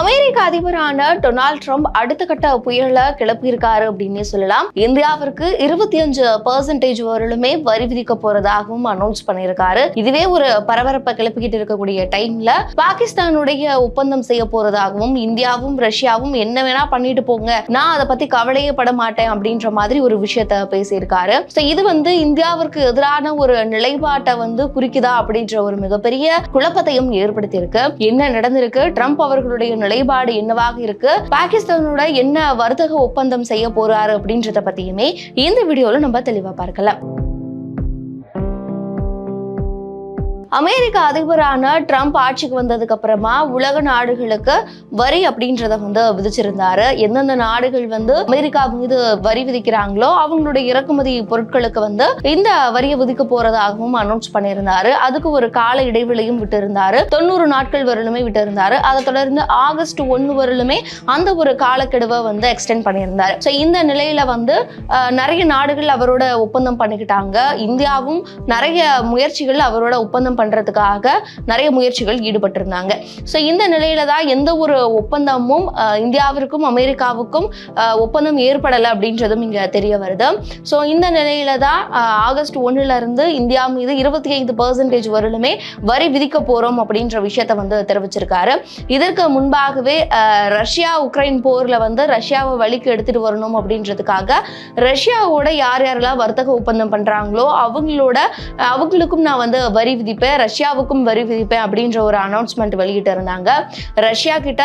அமெரிக்க அதிபரான Donald Trump அடுத்த கட்ட புயலை கிளப்பியிருக்காரு அப்படின்னு சொல்லலாம். இந்தியாவிற்கு இருபத்தி அஞ்சு பர்சன்டேஜ் வரலுமே வரி விதிக்க போறதாகவும் அனௌன்ஸ் பண்ணியிருக்காரு. இதுவே ஒரு பரபரப்பை கிளப்பிக்கிட்டு இருக்கக்கூடிய டைம்ல பாகிஸ்தானுடைய ஒப்பந்தம் செய்ய போறதாகவும் இந்தியாவும் ரஷ்யாவும் என்ன வேணா பண்ணிட்டு போங்க. நான் அதை பத்தி கவலையே பட மாட்டேன் அப்படின்ற மாதிரி ஒரு விஷயத்த பேசியிருக்காரு. இது வந்து இந்தியாவிற்கு எதிரான ஒரு நிலைப்பாட்டை வந்து குறிக்குதா அப்படின்ற ஒரு மிகப்பெரிய குழப்பத்தையும் ஏற்படுத்தியிருக்கு. என்ன நடந்திருக்கு? ட்ரம்ப் அவர்களுடைய நிலைப்பாடு என்னவாக இருக்கு? பாகிஸ்தானோட என்ன வர்த்தக ஒப்பந்தம் செய்ய போறாரு அப்படின்றத பத்தியுமே இந்த வீடியோல நம்ம தெளிவா பார்க்கலாம். அமெரிக்க அதிபரான ட்ரம்ப் ஆட்சிக்கு வந்ததுக்கு அப்புறமா உலக நாடுகளுக்கு வரி அப்படின்றத வந்து விதிச்சிருந்தாரு. எந்தெந்த நாடுகள் வந்து அமெரிக்கா மீது வரி விதிக்கிறாங்களோ அவங்களுடைய இறக்குமதி பொருட்களுக்கு வந்து இந்த வரியை விதிக்க போறதாகவும் அனௌன்ஸ் பண்ணியிருந்தாரு. அதுக்கு ஒரு கால இடைவெளியும் விட்டு இருந்தாரு தொண்ணூறு நாட்கள் வரலுமே விட்டு இருந்தாரு அதை தொடர்ந்து ஆகஸ்ட் ஒன்னு வரலுமே அந்த ஒரு காலக்கெடுவை வந்து எக்ஸ்டெண்ட் பண்ணியிருந்தாரு. ஸோ இந்த நிலையில வந்து நிறைய நாடுகள் அவரோட ஒப்பந்தம் பண்ணிக்கிட்டாங்க. இந்தியாவும் நிறைய முயற்சிகள் அவரோட ஒப்பந்தம் பண்ணுறதுக்காக நிறைய முயற்சிகள் ஈடுபட்டிருந்தாங்க. ஸோ இந்த நிலையில தான் எந்த ஒரு ஒப்பந்தமும் இந்தியாவிற்கும் அமெரிக்காவுக்கும் ஒப்பந்தம் ஏற்படலை அப்படின்றதும் இங்கே தெரிய வருது. ஸோ இந்த நிலையில தான் ஆகஸ்ட் ஒண்ணுல இருந்து இந்தியா மீது இருபத்தி ஐந்து பர்சன்டேஜ் வரலுமே வரி விதிக்க போகிறோம் அப்படின்ற விஷயத்த வந்து தெரிவிச்சிருக்காரு. இதற்கு முன்பாகவே ரஷ்யா உக்ரைன் போரில் வந்து ரஷ்யாவை வழிக்கு எடுத்துட்டு வரணும் அப்படின்றதுக்காக ரஷ்யாவோட யார் யாரெல்லாம் வர்த்தக ஒப்பந்தம் பண்ணுறாங்களோ அவங்களோட அவங்களுக்கும் நான் வந்து வரி விதிப்பேன் ரஷ்யாவுக்கும் வரி விதிப்பேன் அப்படின்ற ஒரு அனௌன்ஸ்மெண்ட் வெளியிட்டு இருந்தாங்க. ரஷ்யா கிட்ட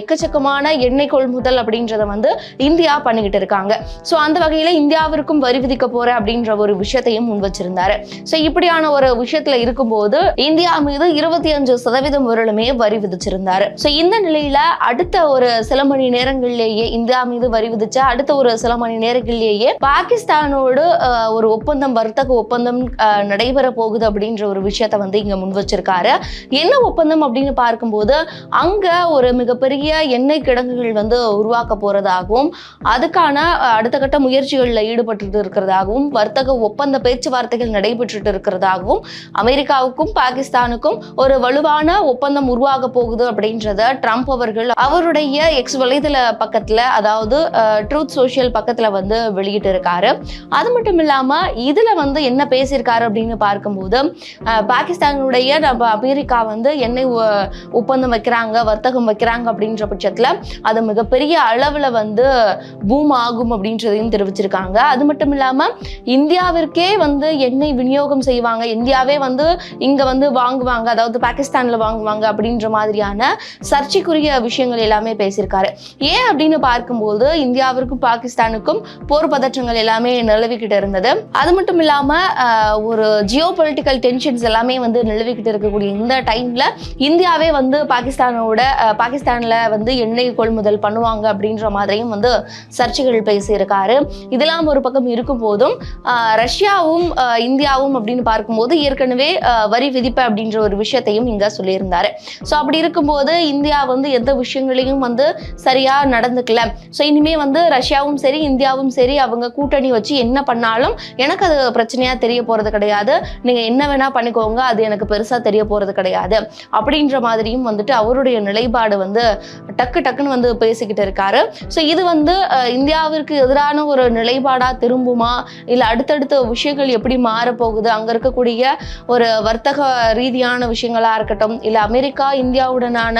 எக்கச்சக்கமான எண்ணெய் கொள்முதல் அப்படின்றத வந்து இந்தியா பண்ணிக்கிட்டு இருக்காங்க. ஸோ அந்த வகையில் இந்தியாவிற்கும் வரி விதிக்க போறேன் அப்படின்ற ஒரு விஷயத்தையும் முன் வச்சிருந்தாரு. ஸோ இப்படியான ஒரு விஷயத்துல இருக்கும்போது இந்தியா மீது இருபத்தி அஞ்சு சதவீதம் வரலுமே வரி விதிச்சிருந்தாரு. ஸோ இந்த நிலையில அடுத்த ஒரு சில மணி நேரங்களிலேயே இந்தியா மீது வரி விதிச்ச அடுத்த ஒரு சில மணி நேரங்களிலேயே பாகிஸ்தானோடு ஒரு ஒப்பந்தம் வர்த்தக ஒப்பந்தம் நடைபெற போகுது அப்படின்ற ஒரு விஷயம் விஷயத்த வந்து இங்க முன் வச்சிருக்காரு. என்ன ஒப்பந்தம் அப்படின்னு பார்க்கும்போது அங்க ஒரு மிகப்பெரிய எண்ணெய் கிடங்குகள் வந்து உருவாக்க போறதாகவும் அதுக்கான அடுத்த கட்ட முயற்சிகளில் ஈடுபட்டு இருக்கிறதாகவும் வர்த்தக ஒப்பந்த பேச்சுவார்த்தைகள் நடைபெற்றுட்டு இருக்கிறதாகவும் அமெரிக்காவுக்கும் பாகிஸ்தானுக்கும் ஒரு வலுவான ஒப்பந்தம் உருவாக போகுது அப்படின்றத ட்ரம்ப் அவர்கள் அவருடைய எக்ஸ் வலைதள பக்கத்துல அதாவது ட்ரூத் சோஷியல் பக்கத்துல வந்து வெளியிட்டு இருக்காரு அது மட்டும் இல்லாம இதுல வந்து என்ன பேசியிருக்காரு அப்படின்னு பார்க்கும்போது பாகிஸ்தானுடைய நம்ம அமெரிக்கா வந்து எண்ணெய் ஒ- ஒப்பந்தம் வைக்கிறாங்க வர்த்தகம் வைக்கிறாங்க அப்படின்ற பட்சத்தில் அது மிகப்பெரிய அளவில் வந்து பூம் ஆகும் அப்படின்றதையும் தெரிவிச்சிருக்காங்க. அது மட்டும் இல்லாமல் இந்தியாவிற்கே வந்து எண்ணெய் விநியோகம் செய்வாங்க. இந்தியாவே வந்து இங்கே வந்து வாங்குவாங்க. அதாவது பாகிஸ்தானில் வாங்குவாங்க அப்படின்ற மாதிரியான சர்ச்சைக்குரிய விஷயங்கள் எல்லாமே பேசியிருக்காரு. ஏன் அப்படின்னு பார்க்கும்போது இந்தியாவிற்கும் பாகிஸ்தானுக்கும் போர் பதற்றங்கள் எல்லாமே நிலவிக்கிட்டு இருந்தது. அது மட்டும் இல்லாமல் ஒரு ஜியோ பொலிட்டிக்கல் டென்ஷன்ஸ் எல்லாம் எல்லாமே வந்து நிலவிக்கிட்டு இருக்கக்கூடிய இந்த டைம்ல இந்தியாவே வந்து பாகிஸ்தானோட பாகிஸ்தானில் பாகிஸ்தான்ல வந்து எண்ணெய் கொள்முதல் பண்ணுவாங்க அப்படின்ற மாதிரியும் வந்து சர்ச்சைகள் பேசியிருக்காரு. இதெல்லாம் ஒரு பக்கம் இருக்கும் போதும் ரஷ்யாவும் இந்தியாவும் அப்படின்னு பார்க்கும்போது ஏற்கனவே வரி விதிப்பு அப்படின்ற ஒரு விஷயத்தையும் இங்க சொல்லியிருந்தாரு. ஸோ அப்படி இருக்கும்போது இந்தியா வந்து எந்த விஷயங்களையும் வந்து சரியா நடந்துக்கல. ஸோ இனிமே வந்து ரஷ்யாவும் சரி இந்தியாவும் சரி அவங்க கூட்டணி வச்சு என்ன பண்ணாலும் எனக்கு அது பிரச்சனையா தெரிய போறது கிடையாது. நீங்க என்ன வேணா பண்ணிக்கோங்க அது எனக்கு பெருசா தெரிய போறது கிடையாது. அப்படின்ற மாதிரியும் வந்துட்டு அவருடைய நிலைப்பாடு வந்து டக்கு டக்குன்னு வந்து பேசிக்கிட்டு இருக்காரு. ஸோ இது வந்து அஹ், இந்தியாவிற்கு எதிரான ஒரு நிலைப்பாடா திரும்புமா? இல்லை அடுத்தடுத்த விஷயங்கள் எப்படி மாறப்போகுது? அங்க இருக்கக்கூடிய ஒரு வர்த்தக ரீதியான விஷயங்களா இருக்கட்டும் இல்லை அமெரிக்கா இந்தியாவுடனான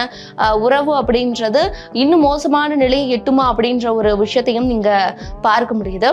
உறவு அப்படின்றது இன்னும் மோசமான நிலையை எட்டுமா அப்படின்ற ஒரு விஷயத்தையும் நீங்கள் பார்க்க முடியுது.